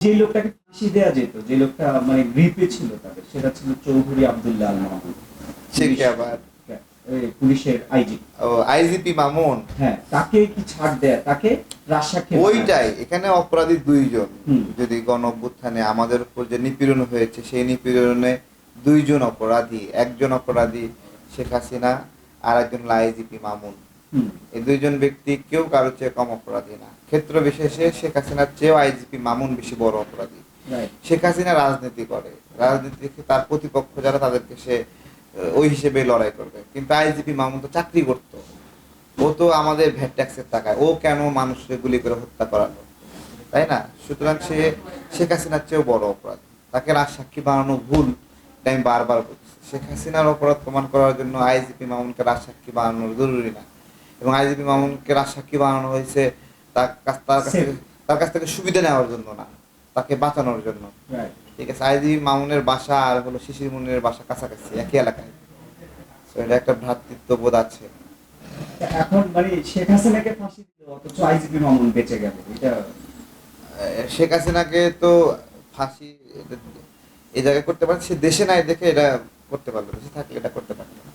যে লোকটাকে ফাঁসি দেওয়া যেত যে লোকটা মানে গ্রিপে ছিল তাদের সেটা ছিল চৌধুরী আব্দুল্লাহ আল মাহমুদ সে কি আবার? পুলিশের আইজি। ও আইজিপি মামুন? হ্যাঁ তাকে কি ছাড় দেয় তাকে ওইটাই এখানে অপরাধী দুইজন। যদি গণ অভ্যুত্থানে আমাদের উপর যে নিপীড়ন হয়েছে সেই নিপীড়নে দুইজন অপরাধী একজন অপরাধী শেখ হাসিনা আর একজন আইজিপি মামুন। এই দুইজন ব্যক্তি কেউ কারোর চেয়ে কম অপরাধী না। ক্ষেত্র বিশেষে শেখ হাসিনার চেয়েও আইজিপি মামুন বেশি বড় অপরাধী। শেখ হাসিনা রাজনীতি করে। রাজনীতি তার প্রতিপক্ষ যারা তাদেরকে সে ওই হিসেবে লড়াই করবে। কিন্তু আইজিপি মামুন তো চাকরি করতো। ও তো আমাদের ভ্যাট ট্যাক্সের টাকায়। ও কেন মানুষকে গুলি করে হত্যা করালো? তাই না? সুতরাং সে শেখ হাসিনার চেয়েও বড় অপরাধ। তাকে রাজ সাক্ষী বানানো ভুল আমি বারবার বলছি। শেখ হাসিনার অপরাধ প্রমাণ করার জন্য আইজিপি মামুনকে রাজ সাক্ষী বানানো জরুরি না। এবং আইজিপি মামুনকে সাক্ষী বানানো হয়েছে তার কাছ তার কাছ থেকে তার কাছ থেকে সুবিধা নেওয়ার জন্য না তাকে বাঁচানোর জন্য. ঠিক আছে আইজি মামুনের বাসা আর হলো শিশির মুনের বাসা কাছাকাছি একই এলাকায়। তো এটা একটা ভ্রাতৃত্ব বোধ আছে এখন মানে শেখ হাসিনাকে ফাঁসি দিল অথচ আইজিপি মামুন বেঁচে গেল এটা শেখ হাসিনাকে তো ফাঁসি এই জায়গায় করতে পারে সে দেশে নাই দেখে এটা করতে পারল দেশে থাকলে এটা করতে পারতো না।